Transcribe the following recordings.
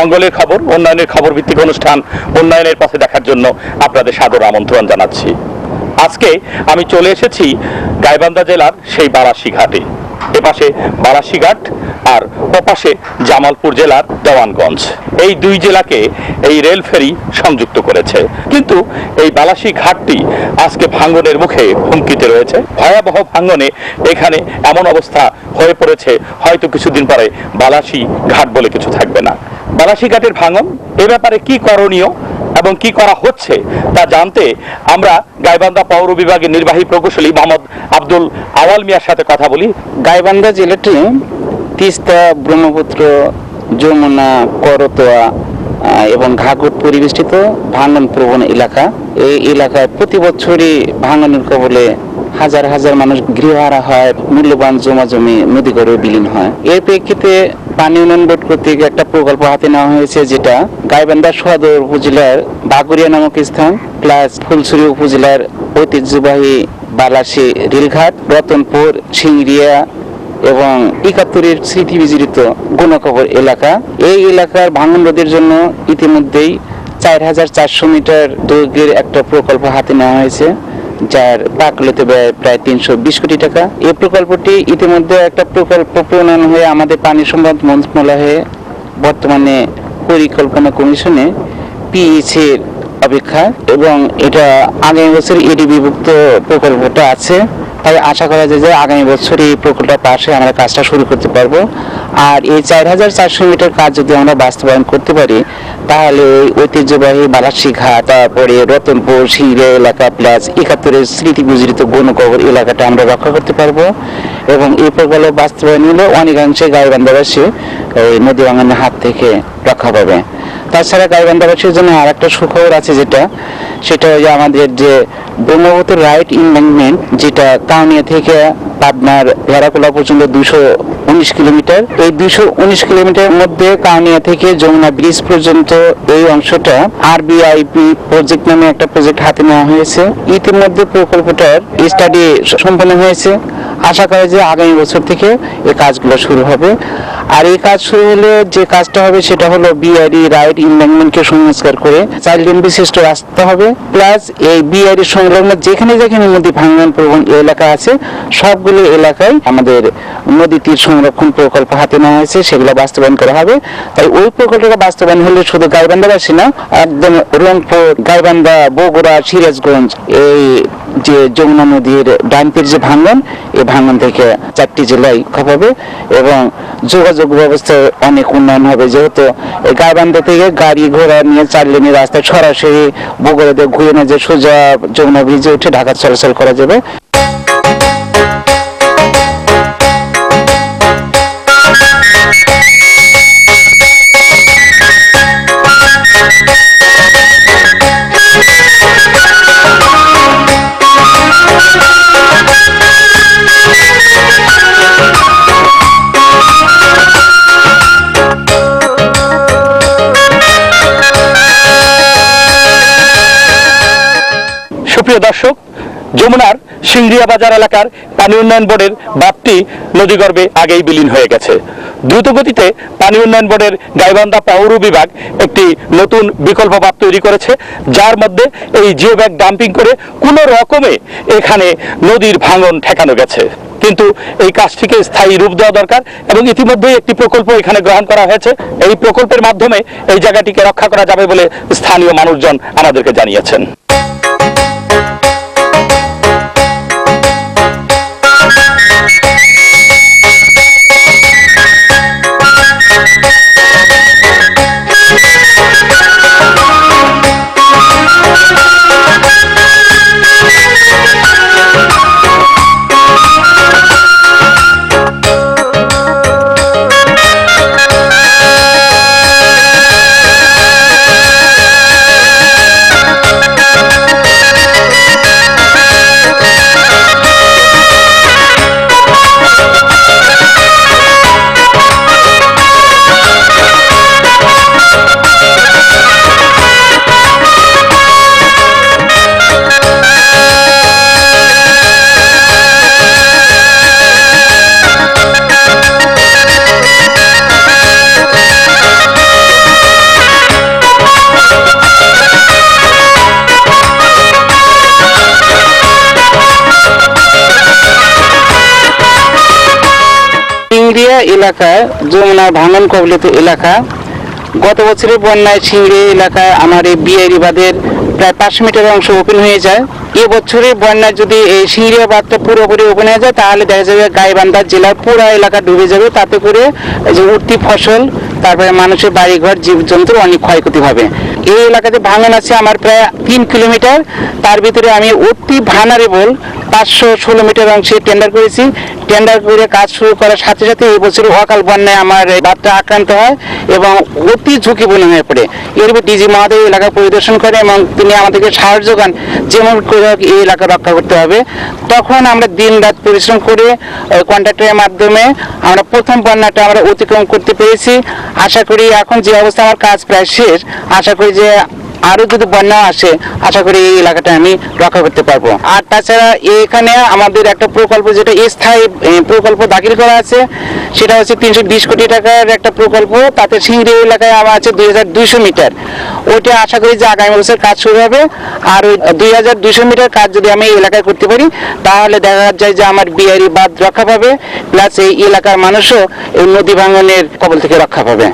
মঙ্গলের খবর, উন্নয়নের খবর ভিত্তিক অনুষ্ঠান উন্নয়নের পথে দেখার জন্য আপনাদের সাদর আমন্ত্রণ জানাচ্ছি। আজকে আমি চলে এসেছি গাইবান্ধা জেলার সেই বারাসি ঘাটে এপাশে বারাসিঘাট আর ওপাশে জামালপুর জেলার দেওয়ানগঞ্জ। এই দুই জেলাকে এই রেল ফেরি সংযুক্ত করেছে। কিন্তু এই বালাসি ঘাটটি আজকে ভাঙ্গনের মুখে হুমকিতে রয়েছে। ভয়াবহ ভাঙ্গনে এখানে এমন অবস্থা হয়ে পড়েছে, হয়তো কিছুদিন পরে বালাসি ঘাট বলে কিছু থাকবে না। বালাসি ঘাটের ভাঙন, এ ব্যাপারে কি করণীয় এবং কি করা হচ্ছে তা জানতে আমরা গাইবান্ধা পৌর বিভাগের নির্বাহী প্রকৌশলী মোহাম্মদ আব্দুল আওয়াল মিয়ার সাথে কথা বলি। গাইবান্ধা জেলাটি তিস্তা, ব্রহ্মপুত্র, যমুনা, করতোয়া এবং ঘাঘট পরিবেষ্টিত ভাঙন প্রবণ এলাকা। এই এলাকায় প্রতি বছরই ভাঙনের কবলে হাজার হাজার মানুষ গৃহহারা হয়, মূল্যবান জমা জমি নদী করে বিলীন হয়। এর প্রেক্ষিতে পানি উন্নয়ন বোর্ড কর্তৃক একটা প্রকল্প হাতে নেওয়া হয়েছে, যেটা গাইবান্ধা সদর উপজেলার বাগুরিয়া নামক স্থান, প্লাস ফুলছড়ি উপজেলার ঐতিহ্যবাহী বালাসী রেলঘাট, রতনপুর সিংড়িয়া এবং একাত্তরের স্মৃতি বিজড়িত গুণকবর এলাকা। এই এলাকার ভাঙন রোধের জন্য ইতিমধ্যেই চার হাজার চারশো মিটার দৈর্ঘ্যের একটা প্রকল্প হাতে নেওয়া হয়েছে। যার পাকলতে ব্যয় প্রায় তিনশো বিশ কোটি টাকা। এই প্রকল্পটি ইতিমধ্যে একটা প্রকল্প প্রণয়ন হয়ে আমাদের পানি সম্পদ মন্ত্রণালয়ে বর্তমানে পরিকল্পনা কমিশনে পিএইচের অপেক্ষা এবং এটা আগামী বছর এডিবিভুক্ত প্রকল্পটা আছে। তাই আশা করা যায় যে আগামী বছর এই প্রকল্পটা পাশে আমরা কাজটা শুরু করতে পারব। আর এই চার হাজার চারশো মিটার কাজ যদি আমরা বাস্তবায়ন করতে পারি, তাহলে ওই ঐতিহ্যবাহী বালাসী তারপরে রতনপুর সিংড়ে এলাকা প্লাস একাত্তরের স্মৃতি বিজড়িত গণকবর এলাকাটা আমরা রক্ষা করতে পারব। এবং এই প্রকল্প বাস্তবায়ন হলে অনেকাংশে গাইবান্ধাবাসী এই নদী ভাঙনের হাত থেকে রক্ষা পাবে। তাছাড়া গাইবান্ধাবাসীর জন্য আর একটা সুখবর আছে যেটা, সেটা হচ্ছে আমাদের যে ব্রহ্মপুত্র রাইট ইনভেন্টমেন্ট যেটা কাউনিয়া থেকে পাবনার ভেড়াকোলা পর্যন্ত দুশো উনিশ কিলোমিটার। এই দুশো উনিশ কিলোমিটারের মধ্যে কাউনিয়া থেকে যমুনা ব্রিজ পর্যন্ত এই অংশটা আরবিআইপি প্রজেক্ট নামে একটা প্রজেক্ট হাতে নেওয়া হয়েছে। ইতিমধ্যে প্রকল্পটার স্টাডি সম্পন্ন হয়েছে। আশা করে যে আগামী বছর থেকে এই কাজগুলো শুরু হবে। আর এই কাজ শুরু হলে যে কাজটা হবে সেটা হলো বিআইডি রাইট ইনভেন্টমেন্টকে সংস্কার করে চাইল্ড লাইন বিশিষ্ট রাস্তা হবে প্লাস এই বিআইডি সংলগ্ন যেখানে যেখানে নদী ভাঙ্গন প্রবণ এলাকা আছে, সবগুলো এলাকায় আমাদের নদী তীর সংরক্ষণ প্রকল্প হাতে নেওয়া হয়েছে, সেগুলো বাস্তবায়ন করা হবে। তাই ওই প্রকল্পটা বাস্তবায়ন হলে শুধু গাইবান্ধাবাসী না, একদম রংপুর, গাইবান্ধা, বগুড়া, সিরাজগঞ্জ, এই যে যমুনা নদীর ডান তীর যে ভাঙ্গন এই ভাঙ্গন থেকে চারটি জেলায় খপাবে এবং যোগাযোগ ব্যবস্থায় অনেক উন্নয়ন হবে। যেহেতু এই গাইবান্ধা থেকে গাড়ি ঘোড়া নিয়ে চার লেনের রাস্তায় সরাসরি বগুড়াতে ঘুরে না যে সোজা যমুনা ব্রিজে উঠে ঢাকা চলাচল করা যাবে। যমুনার সিংড়িয়া বাজার এলাকার পানি উন্নয়ন বোর্ডের বাপটি নদীগর্ভে আগেই বিলীন হয়ে গেছে। দ্রুত গতিতে পানি উন্নয়ন বোর্ডের গাইবান্ধা পৌর বিভাগ একটি নতুন বিকল্প বাপ তৈরি করেছে, যার মধ্যে এই জিও ব্যাগ ডাম্পিং করে কোনো রকমে এখানে নদীর ভাঙন ঠেকানো গেছে। কিন্তু এই কাজটিকে স্থায়ী রূপ দেওয়া দরকার এবং ইতিমধ্যেই একটি প্রকল্প এখানে গ্রহণ করা হয়েছে। এই প্রকল্পের মাধ্যমে এই জায়গাটিকে রক্ষা করা যাবে বলে স্থানীয় মানুষজন আমাদেরকে জানিয়েছেন। সিংড়িয়া এলাকায় যমুনা ভাঙন কবলিত এলাকা। গত বছরের বন্যায় সিংড়ি এলাকায় আমার এই বিআইরি বাঁধের প্রায় পাঁচ মিটার অংশ ওপেন হয়ে যায়। এ বছরের বন্যায় যদি এই সিংড়িয়া বাঁধটা পুরোপুরি ওপেন হয়ে যায়, তাহলে দেখা যাবে গাইবান্ধা জেলার পুরো এলাকা ডুবে যাবে। তাতে করে যে উঠতি ফসল, তারপরে মানুষের বাড়িঘর, জীবজন্তুর অনেক ক্ষয়ক্ষতি হবে। এই এলাকাতে ভাঙন আছে আমার প্রায় তিন কিলোমিটার, তার ভিতরে আমি অতি ভানারেবল পাঁচশো ষোলো মিটার অংশে টেন্ডার করেছি। টেন্ডার করে কাজ শুরু করার সাথে সাথে এই বছর অকাল বন্যায় আমার বাঁধটা আক্রান্ত হয় এবং অতি ঝুঁকিপূর্ণ হয়ে পড়ে। এর ডিজি মহাদেব এলাকা পরিদর্শন করে এবং তিনি আমাদেরকে সাহায্য যোগান যেমন করে এই এলাকা রক্ষা করতে হবে। তখন আমরা দিন রাত পরিশ্রম করে কন্ট্রাক্টরের মাধ্যমে আমরা প্রথম বন্যাটা আমরা অতিক্রম করতে পেরেছি। আশা করি এখন যে অবস্থা, আমার কাজ প্রায় শেষ। আশা করি যে আরও যদি বন্যা আসে, আশা করি এই এলাকাটা আমি রক্ষা করতে পারব। আর তাছাড়া এখানে আমাদের একটা প্রকল্প যেটা স্থায়ী প্রকল্প দাখিল করা আছে, সেটা হচ্ছে তিনশো বিশ কোটি টাকার একটা প্রকল্প। তাতে সিংড়ি এলাকায় আমার আছে দুই হাজার দুইশো মিটার। ওইটা আশা করি যে আগামী বছর কাজ শুরু হবে। আর ওই দুই হাজার দুইশো মিটার কাজ যদি আমি এই এলাকায় করতে পারি, তাহলে দেখা যায় যে আমার বিহারি বাদ রক্ষা পাবে, প্লাস এই এলাকার মানুষও এই নদী ভাঙনের কবল থেকে রক্ষা পাবে।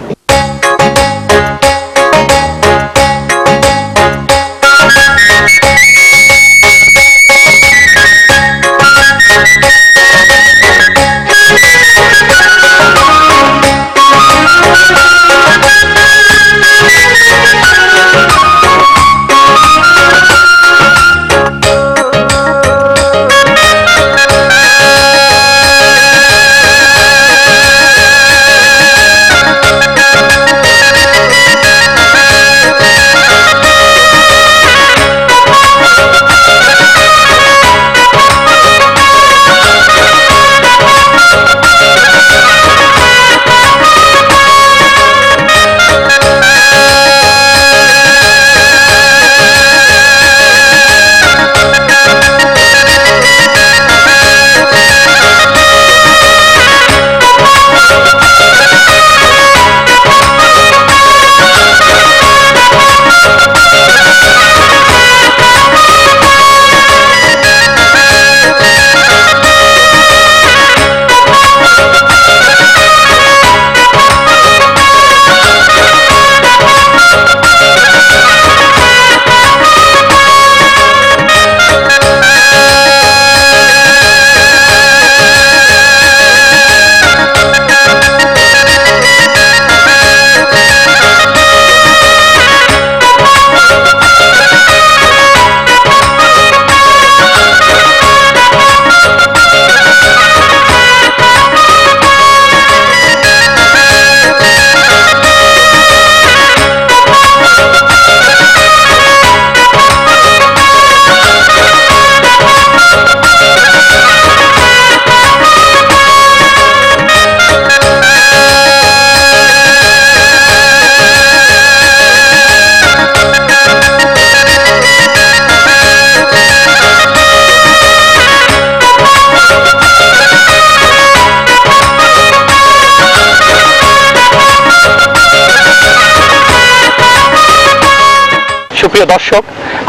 দর্শক,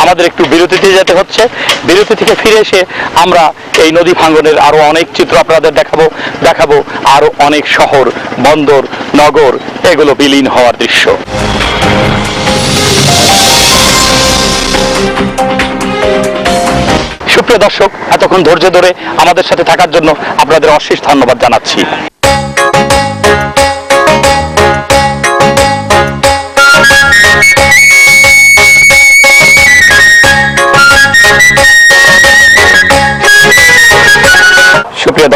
আমাদের একটু বিরতিতে যেতে হচ্ছে। বিরতি থেকে ফিরে এসে আমরা এই নদী ভাঙ্গনের আরও অনেক চিত্র আপনাদের দেখাবো দেখাবো আরও অনেক শহর, বন্দর, নগর, এগুলো বিলীন হওয়ার দৃশ্য। সুপ্রিয় দর্শক, এতক্ষণ ধৈর্য ধরে আমাদের সাথে থাকার জন্য আপনাদের অশেষ ধন্যবাদ জানাচ্ছি।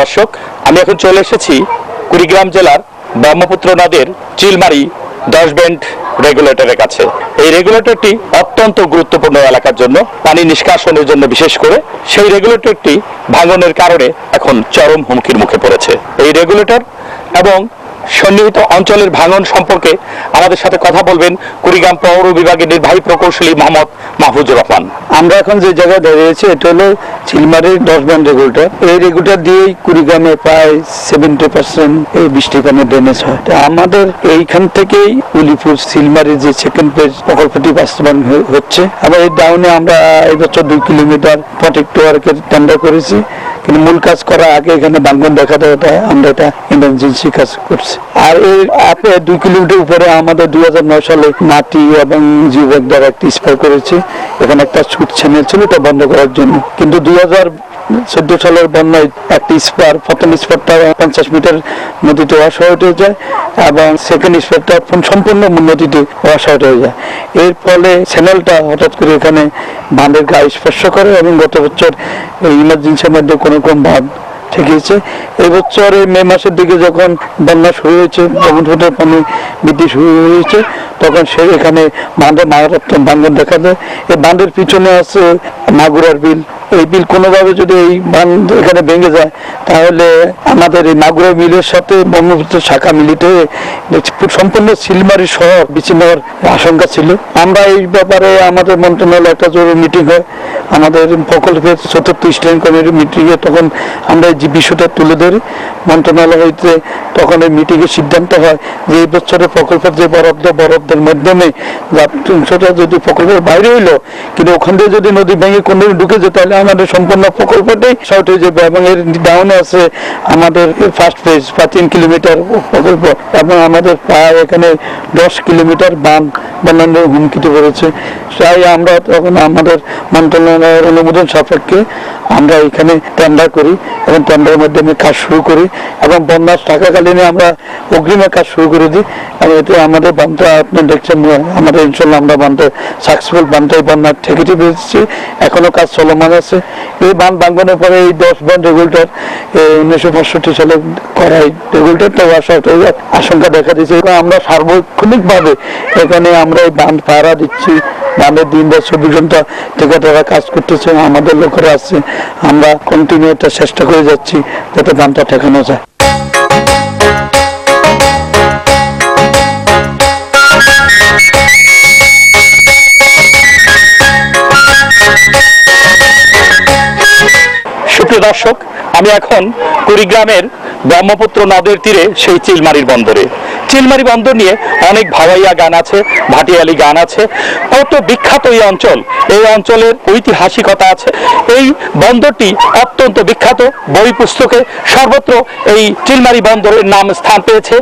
দর্শক আমি এখন চলে এসেছি কুড়িগ্রাম জেলার ব্রহ্মপুত্র নদের চিলমারি দশ বেন্ড রেগুলেটরের কাছে। এই রেগুলেটরটি অত্যন্ত গুরুত্বপূর্ণ এলাকার জন্য, পানি নিষ্কাশনের জন্য বিশেষ করে। সেই রেগুলেটরটি ভাঙনের কারণে এখন চরম হুমকির মুখে পড়েছে। এই রেগুলেটর এবং সন্নিহিত অঞ্চলের ভাঙন সম্পর্কে আমাদের সাথে কথা বলবেন কুড়িগ্রাম পৌর বিভাগের নির্বাহী প্রকৌশলী মোহাম্মদ মাহফুজুর রহমান। আমরা এখন যে জায়গায় দাঁড়িয়ে আছি, এটা হলো চিলমারির দশ ব্যান্ড রেগুলেটর এই রেগুলেটর দিয়েই কুড়িগ্রামে প্রায় সেভেন্টি পার্সেন্ট এই বৃষ্টি পানি ড্রেনেজ হয়। তা আমাদের এইখান থেকেই উলিপুর সিলমারির যে সেকেন্ড পেজ প্রকল্পটি বাস্তবায়ন হচ্ছে। আবার এই ডাউনে আমরা এই বছর দুই কিলোমিটার প্রটেক্ট ওয়ার্কের টেন্ডার করেছি। কিন্তু মূল কাজ করার আগে এখানে বাঙ্গন দেখা দেওয়াটা আমরা এটা ইমার্জেন্সি কাজ করছি। আর এই আপে দুই কিলোমিটার উপরে আমাদের দুই হাজার নয় সালে মাটি এবং জীবক দ্বারা একটি স্প্রে করেছি। এখানে একটা ছুট চ্যানেল ছিল, এটা বন্ধ করার জন্য। কিন্তু দুই হাজার চোদ্দ সালের বন্যায় একটি স্পার প্রথম স্পারটা পঞ্চাশ মিটার নদীতে আউট হয়ে যায় এবং সেকেন্ড স্পারটা সম্পূর্ণ নদীতে আউট হয়ে যায়। এর ফলে চ্যানেলটা হঠাৎ করে এখানে বাঁধের গায়ে স্পর্শ করে এবং গত বছর ইমার্জেন্সির মধ্যে কোনো রকম বাঁধ ঠেকিয়েছে। এই মে মাসের দিকে যখন বন্যা শুরু হয়েছে ব্রহ্মপুত্রের পানি বৃদ্ধি শুরু হয়েছে তখন সে এখানে বাঁধে মারাত্মক ভাঙ্গন দেখা দেয়। এই বাঁধের পিছনে আছে মাগুরার বিল। এই বিল কোনোভাবে যদি এই বাঁধ এখানে ভেঙে যায়, তাহলে আমাদের এই মাগুরা বিলের সাথে ব্রহ্মপুত্র শাখা মিলিতে সম্পূর্ণ সিলমারি শহর বিচ্ছিন্ন হওয়ার আশঙ্কা ছিল। আমরা এই ব্যাপারে আমাদের মন্ত্রণালয়ে একটা জরুরি মিটিং হয়। আমাদের প্রকল্পের চতুর্থ স্ট্যান্ড কমিটির মিটিংয়ে তখন আমরা এই বিষয়টা তুলে ধরি। মন্ত্রণালয় হইতে তখন এই মিটিংয়ে সিদ্ধান্ত হয় যে এই বছরের প্রকল্পের যে বরাদ্দ বরাদ্দ বরাদ্দের মাধ্যমে অংশটা যদি প্রকল্পের বাইরে হইল, কিন্তু ওখান থেকে যদি নদী ভেঙে কোনো ঢুকে যেত তাহলে আমাদের সম্পূর্ণ প্রকল্পটাই শর্ট হয়ে যাবে এবং এর ডাউনে আছে আমাদের ফার্স্ট ফেজ বা তিন কিলোমিটার প্রকল্প। এবং আমাদের প্রায় এখানে দশ কিলোমিটার বাঁধ বানানোর হুমকিতে পড়েছে। তাই আমরা তখন আমাদের মন্ত্রণালয়ের অনুমোদন সাপেক্ষে আমরা এখানে টেন্ডার করি এবং টেন্ডারের মাধ্যমে কাজ শুরু করি এবং বন্যার থাকাকালীনে আমরা অগ্রিমে কাজ শুরু করে দিই। এবং এতে আমাদের বান্ধে আপনি দেখছেন আমাদের ইনশাল্লাহ আমরা বান্ধে সাকসেসফুল বান্ধে এই বন্যার ঠেকেটি পেয়েছি এখনও কাজ চলমান আছে। এই বাঁধ ভাঙ্গনের পরে এই দশ বন রেগুলেটর উনিশশো পঁয়ষট্টি সালে করা এই রেগুলেটরটা ওয়াশ আউট হয়ে যাওয়ার আশঙ্কা দেখা দিয়েছে। আমরা সার্বক্ষণিকভাবে এখানে আমরা এই বাঁধ পাহারা দিচ্ছি। বাঁধের দিন রাত চব্বিশ ঘণ্টা ঠিকাদাররা কাজ করতেছে, আমাদের লোকেরা আছে। আমরা কন্টিনিউ এটা চেষ্টা করে যাচ্ছি, যাতে বাঁধটা ঠেকানো যায়। সুপ্রিয় দর্শক আমি এখন কুড়িগ্রামের ব্রহ্মপুত্র নদের তীরে সেই চিলমারির বন্দরে। চিলমারি বন্দর নিয়ে অনেক ভাওয়াইয়া গান আছে, ভাটিয়ালি গান আছে। কত বিখ্যাত এই অঞ্চল। এই অঞ্চলের ঐতিহাসিকতা আছে। এই বন্দরটি অত্যন্ত বিখ্যাত। বই পুস্তকে সর্বত্র এই চিলমারি বন্দরের নাম স্থান পেয়েছে।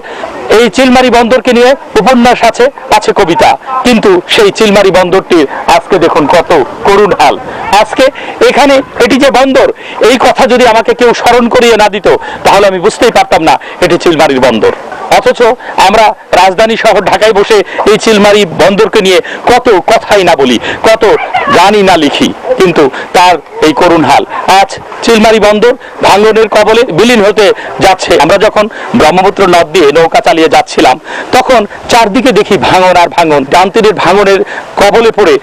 এই চিলমারি বন্দরকে নিয়ে উপন্যাস আছে আছে কবিতা। কিন্তু সেই চিলমারি বন্দরটির আজকে দেখুন কত করুণ হাল। আজকে এখানে এটি যে বন্দর, এই কথা যদি আমাকে কেউ স্মরণ করিয়ে না দিত, তাহলে আমি বুঝতেই পারতাম না এটি চিলমারির বন্দর। অথচ আমরা রাজধানী শহর ঢাকায় বসে এই চিলমারি বন্দরকে নিয়ে কত কথাই না বলি, কত গানই না লিখি, কিন্তু তার এই করুণ হাল। আজ চিলমারি বন্দর ভাঙ্গনের কবলে বিলীন হতে যাচ্ছে। আমরা যখন ব্রহ্মপুত্র নদ দিয়ে নৌকা চালিয়ে যাচ্ছিলাম, তখন চারদিকে দেখি ভাঙন আর ভাঙন। ডান্তিনের ভাঙনের কবলে পড়ে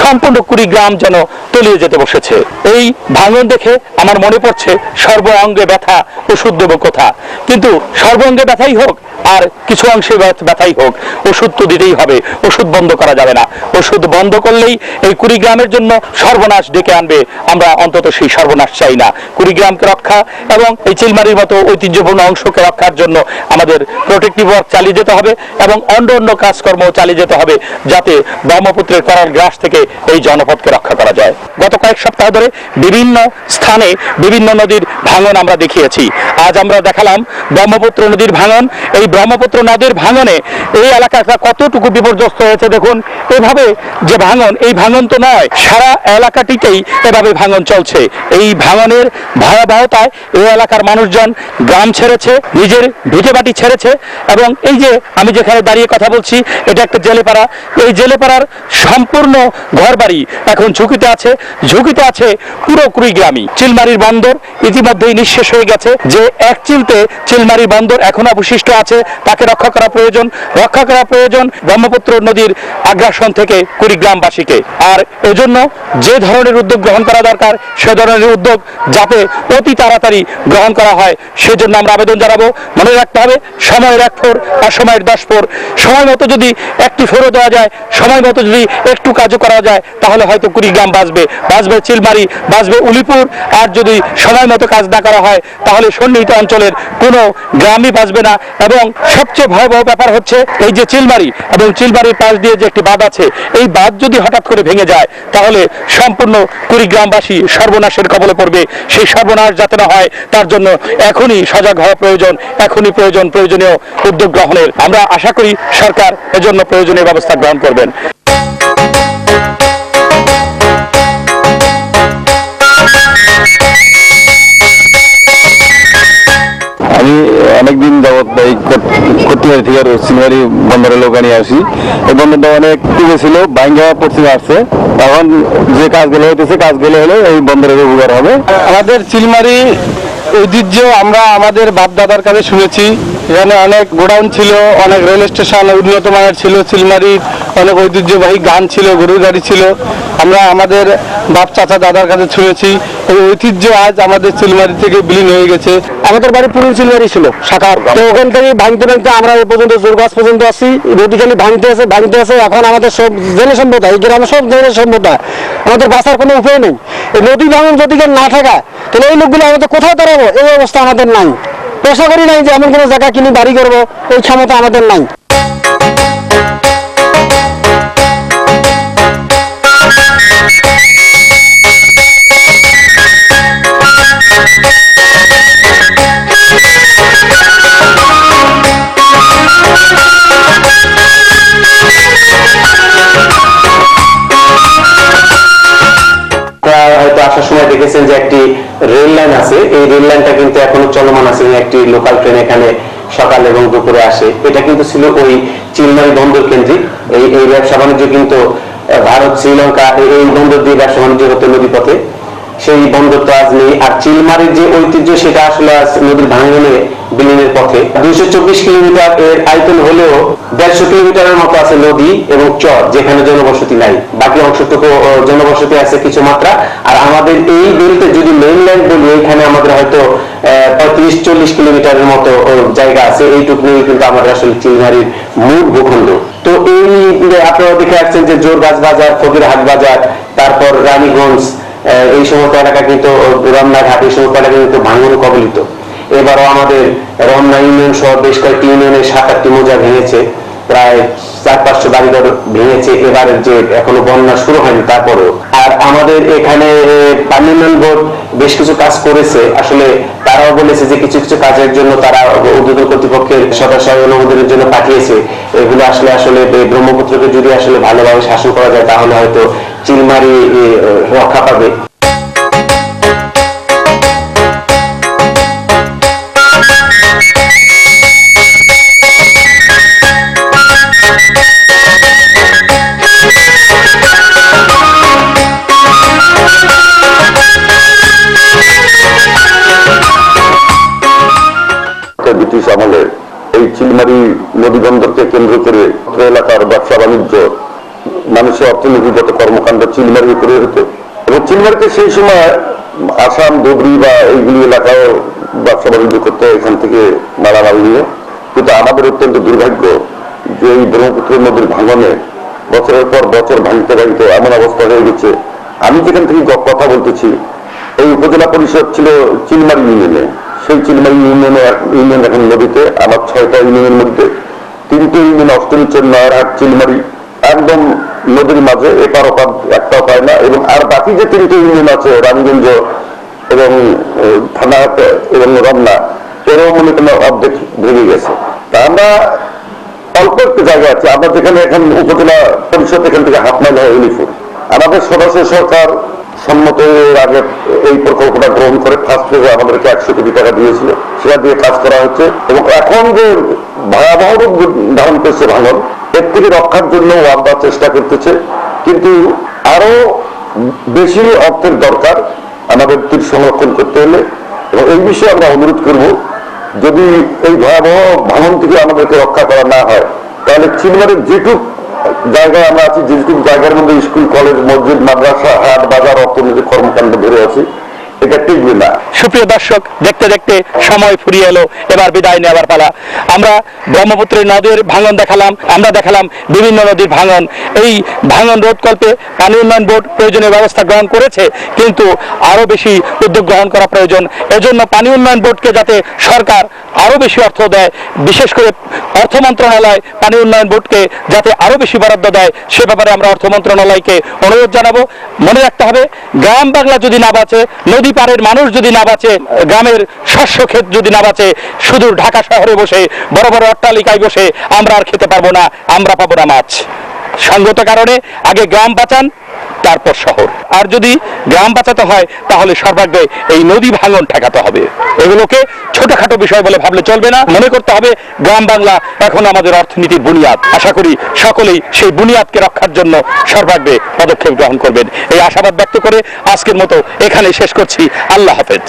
সম্পূর্ণ কুড়িগ্রাম যেন তলিয়ে যেতে বসেছে। এই ভাঙন দেখে আমার মনে পড়ছে সর্ব অঙ্গে ব্যথা ওষুধ দেবো কোথা কিন্তু সর্ব অঙ্গে ব্যথাই হোক আর কিছু অংশে ব্যথাই হোক, ওষুধ তো দিতেই হবে, ওষুধ বন্ধ করা যাবে না। ওষুধ বন্ধ করলেই এই কুড়িগ্রামের জন্য সর্বনাশ ডেকে আনবে। আমরা অন্তত সেই সর্বনাশ চাই না। কুড়িগ্রামকে রক্ষা এবং এই চিলমারির মতো ঐতিহ্যপূর্ণ অংশকে রক্ষার জন্য আমাদের প্রোটেক্টিভ ওয়ার্ক চালিয়ে যেতে হবে এবং অন্য অন্য কাজকর্ম চালিয়ে যেতে হবে যাতে ব্রহ্মপুত্রের করাল গ্রাস থেকে এই জনপদকে রক্ষা করা যায়। গত কয়েক সপ্তাহ ধরে বিভিন্ন স্থানে বিভিন্ন নদীর ভাঙন আমরা দেখিয়েছি। আজ আমরা দেখালাম ব্রহ্মপুত্র নদীর ভাঙন, এই ব্রহ্মপুত্র নদীর ভাঙনে এই এলাকাটা কতটুকু বিপর্যস্ত হয়েছে দেখুন। এভাবে যে ভাঙন, এই ভাঙন তো নয়, সারা এলাকাটিতেই এভাবে ভাঙন চলছে। এই ভাঙনের ভয়াবহতায় এই এলাকার মানুষজন গ্রাম ছেড়েছে, নিজের ভিটে বাটি ছেড়েছে এবং এই যে আমি যেখানে দাঁড়িয়ে কথা বলছি, এটা একটা জেলেপাড়া। এই জেলেপাড়ার সম্পূর্ণ ঘরবাড়ি এখন ঝুঁকিতে আছে। ঝুঁকিতে আছে পুরো কুড়িগ্রামই। চিলমারির বন্দর ইতিমধ্যেই নিঃশেষ হয়ে গেছে। যে এক চিলতে চিলমারি বন্দর এখন অবশিষ্ট আছে তাকে রক্ষা করা প্রয়োজন। রক্ষা করা প্রয়োজন ব্রহ্মপুত্র নদীর আগ্রাসন থেকে কুড়িগ্রামবাসীকে। আর এজন্য যে ধরনের উদ্যোগ গ্রহণ করা দরকার, সে ধরনের উদ্যোগ যাতে অতি তাড়াতাড়ি গ্রহণ করা হয়, সেজন্য আমরা আবেদন জানাব। মনে রাখতে হবে, সময়ের এক ফোর আর সময়ের দশ ফোর সময় মতো যদি একটি ফোরও দেওয়া যায়, সময় মতো যদি একটু কাজও করা যায়, তাহলে হয়তো কুড়িগ্রাম বাঁচবে। বাঁচবে চিলমারি, বাঁচবে উলিপুর। আর যদি সময় মতো কাজ না করা হয়, তাহলে সন্নিহিত অঞ্চলের কোনো গ্রামই বাঁচবে না। এবং সবচেয়ে ভয়াবহ ব্যাপার হচ্ছে এই যে চিলমারি এবং চিলমারির পাশ দিয়ে যে একটি বাঁধ আছে, এই বাঁধ যদি হঠাৎ করে ভেঙে যায়, তাহলে সম্পূর্ণ কুড়িগ্রামবাসী সর্বনাশের কবলে পড়বে। সেই সর্বনাশ যাতে না হয়, তার জন্য এখনই সজাগ হওয়া প্রয়োজন, এখনই প্রয়োজন প্রয়োজনীয় উদ্যোগ গ্রহণের। আমরা আশা করি সরকার এজন্য প্রয়োজনীয় ব্যবস্থা গ্রহণ করবেন। আমি অনেকদিন যাবৎ এই কটিয়ারি থেকে সিনেমারি বন্দরের লোক নিয়ে আসি। এই বন্দরটা অনেক টিকে ছিল বাইঙ্গা পশ্চিমে আসছে। এখন যে কাজগুলো হইতেছে কাজগুলো হলে এই বন্দরের উপকার হবে। আমাদের চিলমারি ঐতিহ্য আমরা আমাদের বাপ দাদার কাছে শুনেছি। এখানে অনেক গোডাউন ছিল, অনেক রেল স্টেশন উন্নত মানের ছিল চিলমারির। অনেক ঐতিহ্যবাহী গান ছিল, গরুর গাড়ি ছিল। আমরা আমাদের বাপ, চাচা, দাদার কাছে শুনেছি, এই ঐতিহ্য আজ আমাদের চিলমারি থেকে বিলীন হয়ে গেছে। আমাদের বাড়ি পুরো চিলমারি ছিল, শাখার। তো ওখান থেকে ভাঙতে ভাঙতে আমরা এই পর্যন্ত, জোরগাছ পর্যন্ত আসি নদী খালি ভাঙতে আছে ভাঙতে আছে। এখন আমাদের সব জেলে সম্পদা এই গ্রামে সব জেলে সম্পদা আমাদের বাঁচার কোনো উপায় নেই। এই নদী ভাঙন যদি না থাকা তাহলে এই লোকগুলো আমাদের কোথায় দাঁড়াবো? এই অবস্থা আমাদের নাই। পেশা করি নাই যে এমন কোনো জায়গা কিনে বাড়ি করব, এই ক্ষমতা আমাদের নাই। সময় দেখেছেন যে একটি রেল লাইন আছে। এই রেল লাইনটা কিন্তু এখনও চলমান আছে একটি লোকাল ট্রেন এখানে সকাল এবং দুপুরে আসে। এটা কিন্তু ছিল ওই চিন্ময় বন্দর কেন্দ্রিক। এই এই ব্যবসা বাণিজ্য কিন্তু ভারত, শ্রীলঙ্কা এই- বন্দর দিয়ে ব্যবসা বাণিজ্য হতো নদীপথে। সেই তো আজ নেই। আর চিলমারির যে ঐতিহ্য, সেটা আসলে আজ নদীর ভাঙনে বিলীনের পথে। দুইশো চব্বিশ কিলোমিটার এর আয়তন হলেও দেড়শো কিলোমিটারের মতো আছে নদী এবং চর, যেখানে জনবসতি নাই। বাকি অংশটুকু জনবসতি আছে কিছু মাত্রা। আর আমাদের এই বেলতে যদি মেইনল্যান্ড বলি, এখানে আমাদের হয়তো পঁয়ত্রিশ, চল্লিশ কিলোমিটারের মতো জায়গা আছে। এইটুকু নিয়ে কিন্তু আমাদের আসলে চিলমারির মূল ভূখণ্ড। তো এই আপনারা দেখে আসছেন যে জোরগাছ বাজার ফকিরহাট বাজার, তারপর রানীগঞ্জ এই সমস্ত এলাকা কিন্তু রমনাঘাট এই সমস্ত এলাকা কিন্তু ভাঙন কবলিত। এবারও আমাদের রমনা ইউনিয়ন সহ বেশ কয়েকটি ইউনিয়নের সাত আটটি মোজা ভেঙেছে, প্রায় চার পাঁচশো বাড়িঘর ভেঙেছে। এবারের যে এখনও বন্যা শুরু হয়নি, তারপরেও। আর আমাদের এখানে পানি বোর্ড বেশ কিছু কাজ করেছে। আসলে তারাও বলেছে যে কিছু কিছু কাজের জন্য তারা উদ্বোধন কর্তৃপক্ষের সদস্য অনুমোদনের জন্য পাঠিয়েছে। এগুলো আসলে আসলে ব্রহ্মপুত্রকে যদি আসলে ভালোভাবে শাসন করা যায়, তাহলে হয়তো চিলমারি রক্ষা পাবে ব্রিটিশ আমলে এই চিলমারি নদী বন্দরকে কেন্দ্র করে এলাকার ব্যবসা বাণিজ্য মানুষের অর্থনীতিগত কর্মকাণ্ড চিলমারি করে হতো। এবং চিলমারিতে সেই সময় আসাম, ধুবড়ি বা এইগুলি এলাকাও ব্যবসা বাণিজ্য করতে এখান থেকে মারামারি নিয়ে। কিন্তু আমাদের অত্যন্ত দুর্ভাগ্য যে এই ব্রহ্মপুত্র নদীর ভাঙনে বছরের পর বছর ভাঙতে ভাঙতে এমন অবস্থা হয়ে গেছে। আমি যেখান থেকে কথা বলতেছি, এই উপজেলা পরিষদ ছিল চিলমারি ইউনিয়নে। সেই চিলমারি ইউনিয়নে ইউনিয়ন এখন নদীতে, আমার ছয়টা ইউনিয়নের মধ্যে তিনটে ইউনিয়ন অষ্টমী অষ্টমীচর নয়রহাট চিলমারি। একদম নদীর মাঝে এপার ওপার একটাও পায় না, এবং আর বাকি যে তিনটে ইউনিয়ন আছে, রামগঞ্জ এবং থানাহাট এবং রমনা, এরও মনে কোনো অর্ধেক ভেঙে গেছে। তা আমরা অল্প একটু জায়গা আছে, আমরা যেখানে এখন উপজেলা পরিষদ এখান থেকে হাফ মাইল হয় ইউনিফর্ম আমাদের সদস্য সরকার সম্মত আগে এই প্রকল্পটা গ্রহণ করে ফার্স্ট ফেজে আমাদেরকে একশো কোটি টাকা দিয়েছিল, সেটা দিয়ে কাজ করা হচ্ছে। এবং এখন যে ভয়াবহ রূপ ধারণ করছে ভাঙন এর থেকে রক্ষার জন্য আমরা চেষ্টা করতেছে। কিন্তু আরও বেশি অর্থের দরকার আমাদের তীর সংরক্ষণ করতে হলে। এবং এই বিষয়ে আমরা অনুরোধ করব, যদি এই ভয়াবহ ভাঙন থেকে আমাদেরকে রক্ষা করা না হয়, তাহলে চিনবারের যেটুক জায়গায় আমরা আছি, যেটুক জায়গার মধ্যে স্কুল, কলেজ, মসজিদ, মাদ্রাসা, হাট, বাজার, অর্থনৈতিক কর্মকাণ্ড ধরে আছি সুপ্রিয় দর্শক, দেখতে দেখতে সময় ফুরিয়ে এলো, এবার বিদায় নেওয়ার পালা। আমরা ব্রহ্মপুত্রের নদীর ভাঙন দেখালাম, আমরা দেখালাম বিভিন্ন নদীর ভাঙন। এই ভাঙন রোধকল্পে পানি উন্নয়ন বোর্ড প্রয়োজনীয় ব্যবস্থা গ্রহণ করেছে, কিন্তু আরও বেশি উদ্যোগ গ্রহণ করা প্রয়োজন। এজন্য পানি উন্নয়ন বোর্ডকে যাতে সরকার আরও বেশি অর্থ দেয়, বিশেষ করে অর্থ মন্ত্রণালয় পানি উন্নয়ন বোর্ডকে যাতে আরও বেশি বরাদ্দ দেয়, সে ব্যাপারে আমরা অর্থ মন্ত্রণালয়কে অনুরোধ জানাব। মনে রাখতে হবে, গ্রাম বাংলা যদি না বাঁচে, নদী পাড়ের মানুষ যদি না বাঁচে, গ্রামের শস্য ক্ষেত যদি না বাঁচে শুধু ঢাকা শহরে বসে, বড় বড় অট্টালিকায় বসে আমরা আর খেতে পারব না, আমরা পাবো না মাছ। সঙ্গত কারণে আগে গ্রাম বাঁচান তারপর শহর। আর যদি গ্রাম বাঁচাতে হয়, তাহলে সর্বাগ্রে এই নদী ভাঙন ঠেকাতে হবে। এগুলোকে ছোটখাটো বিষয় বলে ভাবলে চলবে না। মনে করতে হবে গ্রাম বাংলা এখন আমাদের অর্থনীতির বুনিয়াদ। আশা করি সকলেই সেই বুনিয়াদকে রক্ষার জন্য সর্বাগ্রে পদক্ষেপ গ্রহণ করবেন। এই আশাবাদ ব্যক্ত করে আজকের মতো এখানে শেষ করছি। আল্লাহ হাফেজ।